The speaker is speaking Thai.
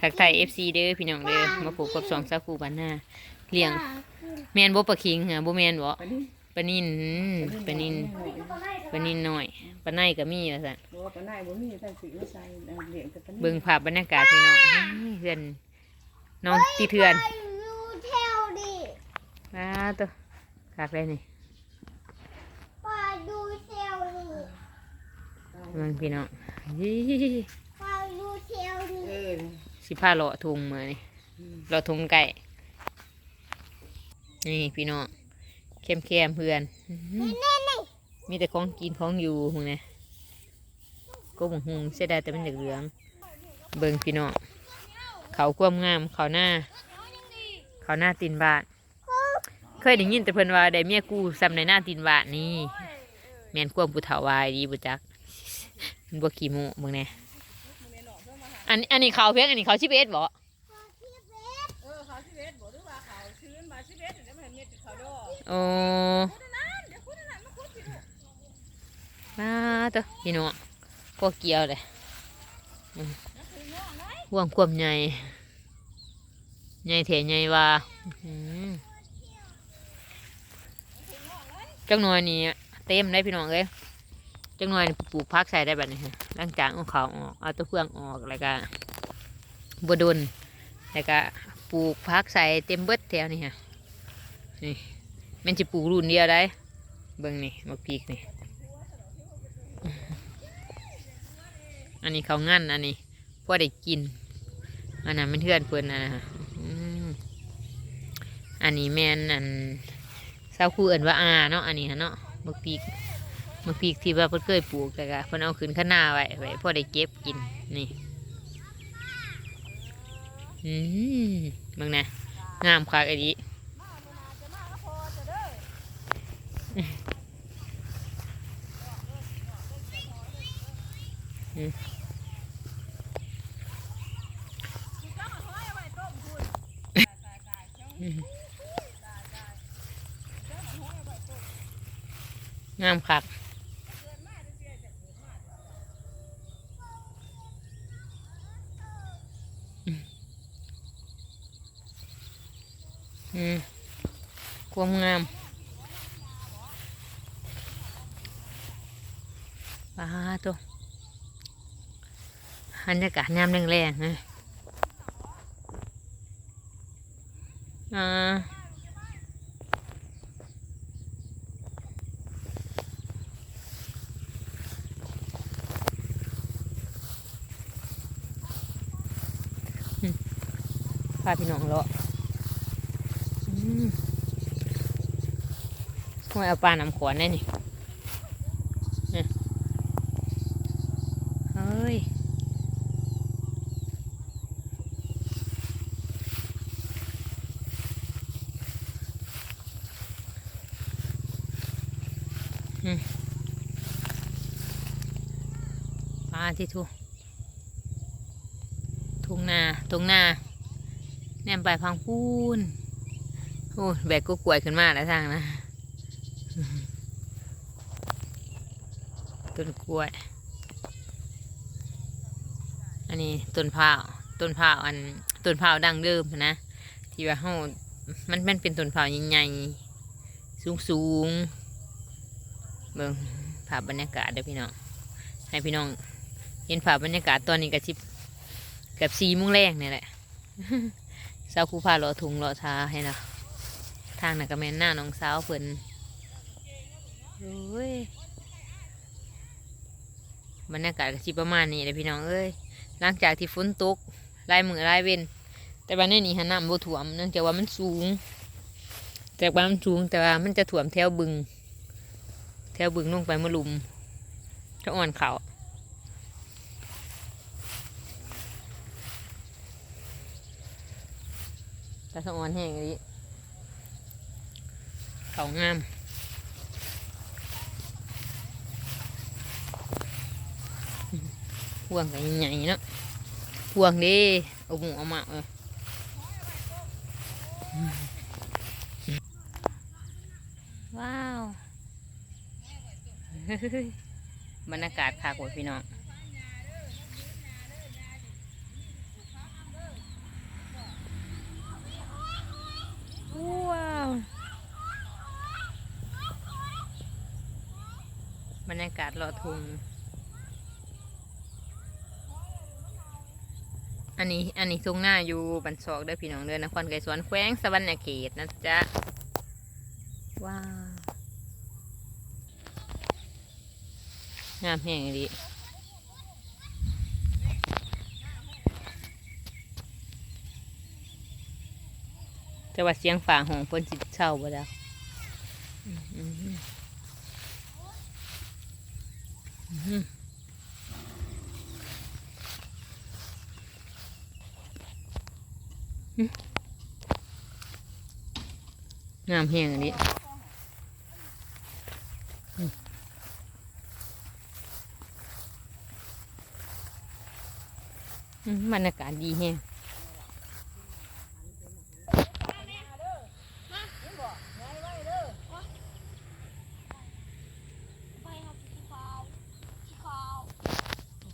ทักทายเอฟซีเด้อพี่น้องเด้อมาผูกกับสองสาวคูบ้านหน้าเลี้ยงแมนบ่ปลาคิงฮะบ่แมนบ่ปลานิ่มปลานินอืมปลานินปลานินน้อยปลาในก็มีว่าซั่นบอกว่าปลาไหนบ่มีแต่สีไม่ใส่เลี้ยงแต่ปลานิ่มเบิ่งภาพบรรยากาศพี่น้องเฮ้ยเพื่อนน้องตีเถื่อนยูเทลดิอ้าตัวคักเลยนี่ปลาดูเทลดิเบิ่งพี่น้องฮิ ปลาดูเทลดิ เออ สิพาเลาะทุงมื้อนี่เลาะทุงไก่นี่พี่น้องเข้มๆเพื่อนนี่นี่นี่มีแต่ของกินของอยู่มึงเนี่ยก็บงหงเสียดายแต่มันเหลืองๆเบิ่งพี่น้องเขาความงามเขาหน้า เขาหน้าตีนบาทเคยได้ยินแต่เพิ่นว่าได้เมียกูซ้ำในหน้าตีนบาทนี่แม่นความผู้เฒ่าวายดีบ่จักมันบ่ขี้โม้เบิ่งแน่ อันอันนี้เขาเพียงอันนี้เขาชิบเอ็ดบ่เออเขาชีเวตบอกด้วยว่าเขาชื้นมาชีเวตเดี๋ยวมันเม็ดเขาดอกโอ้มาตัวพี่น้องก็เกี่ยวเลยอืมห่วงความใหญ่ใหญ่เถใหญ่ว่าอื้อหือจังหน่อยนี่เต็มได้พี่น้องเอ้ย จังหน่อยปลูกพักใส่ได้แบบนี้ฮะหลังจากเอาเขาออกเอาตัวเฟืองออกแล้วก็บดนแล้วก็ปลูกพักใส่เต็มเบิดแถวนี่ฮะนี่มันจะปลูกรุ่นเดียวได้เบิ่งนี่มาพีกนี่อันนี้เขางั้นอันนี้พ่อได้กินอันนั้นเป็นเพื่อนเพื่อนนะนะอันนี้แม่นอันเศร้าคู่เอินว่าอาเนาะอันนี้ฮะเนาะมาพีก มาพีกที่ว่าเพิ่นเคยปลูกแต่ก็เพิ่นเอาขึ้นข้างหน้าไว้ไว้พอได้เก็บกินนี่อืมบังนะงามคักอันนี้งามคัก อืมความงามปลาตัวบรรยากาศยามแรงๆนะอ่าพาพี่น้องเลาะ ห้วยเอาปลาน้ำขวานได้นี่เนี่เฮ้ยปลาที่ทุทุ่งนาทุ่งนาแนมไปพังพูน โอ้ยแบกก็กลวยขึ้นมาแล้วทางนะต้นกล้วย อันนี้ต้นพร้าว ต้นพร้าวอัน ต้นพร้าวดังเดิมนะ ที่ว่าเฮามันมันเป็นต้นพร้าวใหญ่ๆ สูงสูงๆเบิ่งภาพบรรยากาศเด้อพี่น้อง ให้พี่น้อง เห็นภาพบรรยากาศตอนนี้กับชิบกับสีมุ้งแรงนี่แหละสาคูพาเลาะถุงเลาะทาให้นะ ทางน่ะก็แม่นหน้าน้องสาวเพิ่นโอ้ยบรรยากาศก็สิประมาณนี้เลยพี่น้องเอ้ยหลังจากที่ฝนตกลายมือลายเว้นแต่ว่านนี้หันน้ำบ่ท่วมเนื่องจากว่ามันสูงแต่ว่ามันสูงแต่ว่ามันจะท่วมแถวบึง แถวบึงลงไปมะลุมจะอ่อนเขาแต่สะออนแห้งนี้ เขางามพวงกันใหญ่เนาะพวงดิเอาหมูเอามาเออว้าวบรรยากาศคักว่ะพี่น้อง รยากาศรอทุงอันนี้อันนี้ทุงหน้าอยู่บันซอกเด้อพี่น้องเด้อนครไกรสวนแขวงสวรรณเขตนะจ๊ะว้าวงามแห่งดีแต่ว่าเสียงฝ่าของเพิ่นสิเช่าบ่แล้วอืมอืมอืมอืมอืม งามแหงอันนี้บรรยากาศดีแฮง